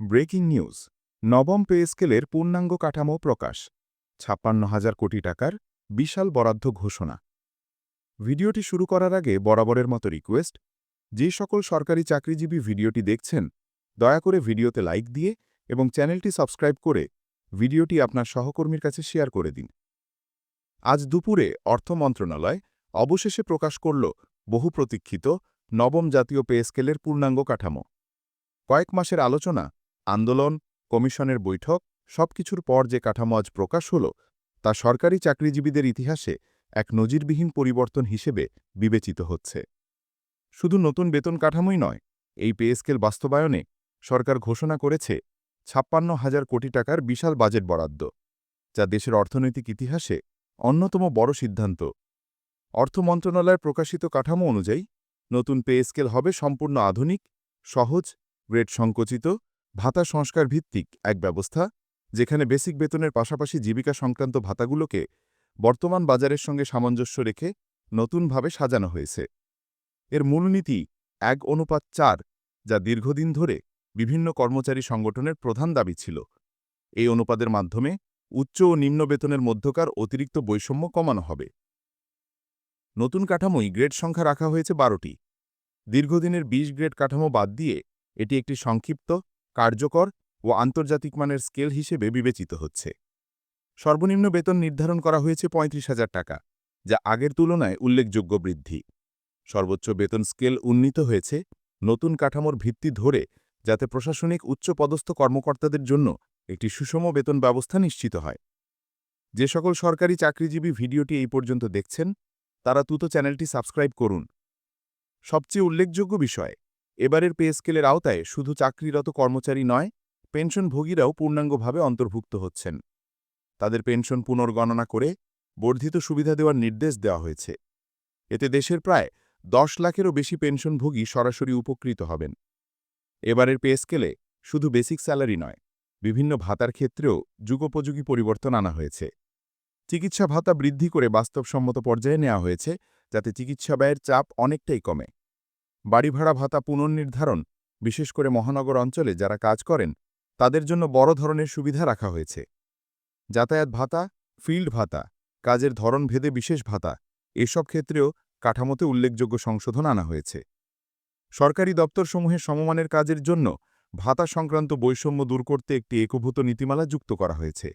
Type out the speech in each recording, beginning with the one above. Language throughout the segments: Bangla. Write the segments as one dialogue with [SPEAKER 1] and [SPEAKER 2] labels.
[SPEAKER 1] ব্রেকিং নিউজ, নবম পে স্কেলের পূর্ণাঙ্গ কাঠামো প্রকাশ, ছাপ্পান্ন হাজার কোটি টাকার বিশাল বরাদ্দ ঘোষণা। ভিডিওটি শুরু করার আগে বরাবরের মতো রিকোয়েস্ট, যে সকল সরকারি চাকরিজীবী ভিডিওটি দেখছেন, দয়া করে ভিডিওতে লাইক দিয়ে এবং চ্যানেলটি সাবস্ক্রাইব করে ভিডিওটি আপনার সহকর্মীর কাছে শেয়ার করে দিন। আজ দুপুরে অর্থ মন্ত্রণালয় অবশেষে প্রকাশ করল বহু প্রতীক্ষিত নবম জাতীয় পে স্কেলের পূর্ণাঙ্গ কাঠামো। কয়েক মাসের আলোচনা আন্দোলন, কমিশনের বৈঠক, সবকিছুর পর যে কাঠামো আজ প্রকাশ হল, তা সরকারি চাকরিজীবীদের ইতিহাসে এক নজিরবিহীন পরিবর্তন হিসেবে বিবেচিত হচ্ছে। শুধু নতুন বেতন কাঠামোই নয়, এই পে স্কেল বাস্তবায়নে সরকার ঘোষণা করেছে ছাপ্পান্ন হাজার কোটি টাকার বিশাল বাজেট বরাদ্দ, যা দেশের অর্থনৈতিক ইতিহাসে অন্যতম বড় সিদ্ধান্ত। অর্থ মন্ত্রণালয়ের প্রকাশিত কাঠামো অনুযায়ী, নতুন পে স্কেল হবে সম্পূর্ণ আধুনিক, সহজ গ্রেড সংকোচিত ভাতা সংস্কার ভিত্তিক এক ব্যবস্থা, যেখানে বেসিক বেতনের পাশাপাশি জীবিকা সংক্রান্ত ভাতাগুলোকে বর্তমান বাজারের সঙ্গে সামঞ্জস্য রেখে নতুনভাবে সাজানো হয়েছে। এর মূলনীতি এক অনুপাত চার, যা দীর্ঘদিন ধরে বিভিন্ন কর্মচারী সংগঠনের প্রধান দাবি ছিল। এই অনুপাদের মাধ্যমে উচ্চ ও নিম্ন বেতনের মধ্যকার অতিরিক্ত বৈষম্য কমানো হবে। নতুন কাঠামোই গ্রেড সংখ্যা রাখা হয়েছে বারোটি। দীর্ঘদিনের ২০ গ্রেড কাঠামো বাদ দিয়ে এটি একটি সংক্ষিপ্ত কার্যকর ও আন্তর্জাতিক মানের স্কেল হিসেবে বিবেচিত হচ্ছে। সর্বনিম্ন বেতন নির্ধারণ করা হয়েছে পঁয়ত্রিশ হাজার টাকা, যা আগের তুলনায় উল্লেখযোগ্য বৃদ্ধি। সর্বোচ্চ বেতন স্কেল উন্নীত হয়েছে নতুন কাঠামোর ভিত্তি ধরে, যাতে প্রশাসনিক উচ্চপদস্থ কর্মকর্তাদের জন্য একটি সুষম বেতন ব্যবস্থা নিশ্চিত হয়। যে সকল সরকারি চাকরিজীবী ভিডিওটি এই পর্যন্ত দেখছেন, তারা তুতো চ্যানেলটি সাবস্ক্রাইব করুন। সবচেয়ে উল্লেখযোগ্য বিষয় এবারের পে স্কেলের আওতায় শুধু চাকরিরত কর্মচারী নয়, পেনশনভোগীরাও পূর্ণাঙ্গভাবে অন্তর্ভুক্ত হচ্ছেন। তাদের পেনশন পুনর্গণনা করে বর্ধিত সুবিধা দেওয়ার নির্দেশ দেওয়া হয়েছে। এতে দেশের প্রায় দশ লাখেরও বেশি পেনশনভোগী সরাসরি উপকৃত হবেন। এবারের পে স্কেলে শুধু বেসিক স্যালারি নয়, বিভিন্ন ভাতার ক্ষেত্রেও যুগোপযোগী পরিবর্তন আনা হয়েছে। চিকিৎসা ভাতা বৃদ্ধি করে বাস্তবসম্মত পর্যায়ে নেওয়া হয়েছে, যাতে চিকিৎসা ব্যয়ের চাপ অনেকটাই কমে। বাড়ি ভাড়া ভাতা পুনর্নির্ধারণ, বিশেষ করে মহানগর অঞ্চলে যারা কাজ করেন, তাদের জন্য বড় ধরনের সুবিধা রাখা হয়েছে। যাতায়াত ভাতা, ফিল্ড ভাতা, কাজের ধরন ভেদে বিশেষ ভাতা, এসব ক্ষেত্রেও কাঠামোতে উল্লেখযোগ্য সংশোধন আনা হয়েছে। সরকারি দপ্তরসমূহে সমমানের কাজের জন্য ভাতা সংক্রান্ত বৈষম্য দূর করতে একটি একভূত নীতিমালা যুক্ত করা হয়েছে।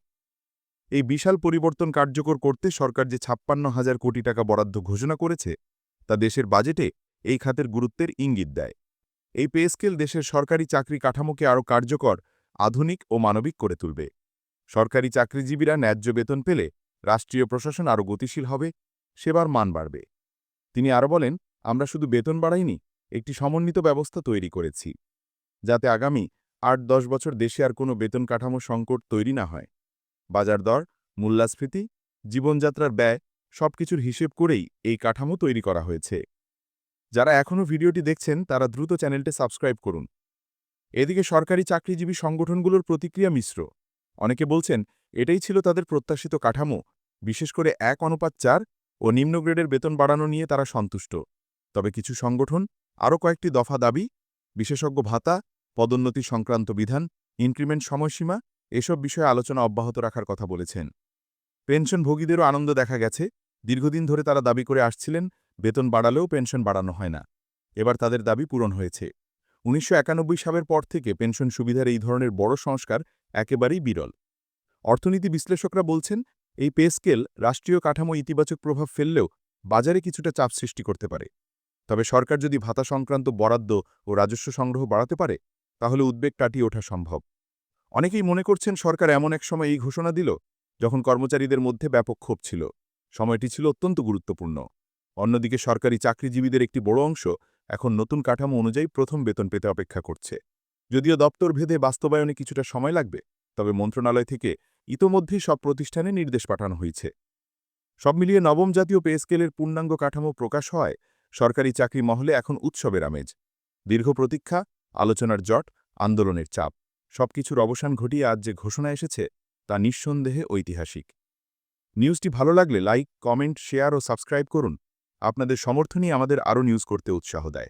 [SPEAKER 1] এই বিশাল পরিবর্তন কার্যকর করতে সরকার যে ছাপ্পান্ন হাজার কোটি টাকা বরাদ্দ ঘোষণা করেছে, তা দেশের বাজেটে এই খাতের গুরুত্বের ইঙ্গিত দেয়। এই পে স্কেল দেশের সরকারি চাকরি কাঠামোকে আরও কার্যকর, আধুনিক ও মানবিক করে তুলবে। সরকারি চাকরিজীবীরা ন্যায্য বেতন পেলে রাষ্ট্রীয় প্রশাসন আরও গতিশীল হবে, সেবার মান বাড়বে। তিনি আরও বলেন, আমরা শুধু বেতন বাড়াইনি, একটি সমন্বিত ব্যবস্থা তৈরি করেছি, যাতে আগামী আট দশ বছর দেশে আর কোনো বেতন কাঠামো সংকট তৈরি না হয়। বাজার দর, মূল্যাস্ফীতি, জীবনযাত্রার ব্যয় সবকিছুর হিসেব করেই এই কাঠামো তৈরি করা হয়েছে। যারা এখনও ভিডিওটি দেখছেন, তারা দ্রুত চ্যানেলটি সাবস্ক্রাইব করুন। এদিকে সরকারি চাকরিজীবী সংগঠনগুলোর প্রতিক্রিয়া মিশ্র। অনেকে বলছেন, এটাই ছিল তাদের প্রত্যাশিত কাঠামো। বিশেষ করে এক অনুপাত চার ও নিম্ন গ্রেডের বেতন বাড়ানো নিয়ে তারা সন্তুষ্ট। তবে কিছু সংগঠন, আরও কয়েকটি দফা দাবি, বিশেষজ্ঞ ভাতা, পদোন্নতি সংক্রান্ত বিধান, ইনক্রিমেন্ট সময়সীমা, এসব বিষয়ে আলোচনা অব্যাহত রাখার কথা বলেছেন। পেনশনভোগীদেরও আনন্দ দেখা গেছে। দীর্ঘদিন ধরে তারা দাবি করে আসছিলেন বেতন বাড়ালেও পেনশন বাড়ানো হয় না। এবার তাদের দাবি পূরণ হয়েছে। উনিশশো একানব্বই সালের পর থেকে পেনশন সুবিধার এই ধরনের বড় সংস্কার একেবারেই বিরল। অর্থনীতি বিশ্লেষকরা বলছেন, এই পে স্কেল রাষ্ট্রীয় কাঠামো ইতিবাচক প্রভাব ফেললেও বাজারে কিছুটা চাপ সৃষ্টি করতে পারে। তবে সরকার যদি ভাতা সংক্রান্ত বরাদ্দ ও রাজস্ব সংগ্রহ বাড়াতে পারে, তাহলে উদ্বেগ কাটিয়ে ওঠা সম্ভব। অনেকেই মনে করছেন, সরকার এমন এক সময় এই ঘোষণা দিল, যখন কর্মচারীদের মধ্যে ব্যাপক ক্ষোভ ছিল। সময়টি ছিল অত্যন্ত গুরুত্বপূর্ণ। অন্যদিকে সরকারি চাকরিজীবীদের একটি বড় অংশ এখন নতুন কাঠামো অনুযায়ী প্রথম বেতন পেতে অপেক্ষা করছে। যদিও দপ্তর ভেদে বাস্তবায়নে কিছুটা সময় লাগবে, তবে মন্ত্রণালয় থেকে ইতোমধ্যেই সব প্রতিষ্ঠানে নির্দেশ পাঠানো হয়েছে। সব মিলিয়ে নবম জাতীয় পে স্কেলের পূর্ণাঙ্গ কাঠামো প্রকাশ হয় সরকারি চাকরি মহলে এখন উৎসবের আমেজ। দীর্ঘ প্রতীক্ষা, আলোচনার জট, আন্দোলনের চাপ, সবকিছুর অবসান ঘটিয়ে আজ যে ঘোষণা এসেছে তা নিঃসন্দেহে ঐতিহাসিক। নিউজটি ভালো লাগলে লাইক, কমেন্ট, শেয়ার ও সাবস্ক্রাইব করুন। আপনাদের সমর্থনই আমাদের আরও নিউজ করতে উৎসাহ দেয়।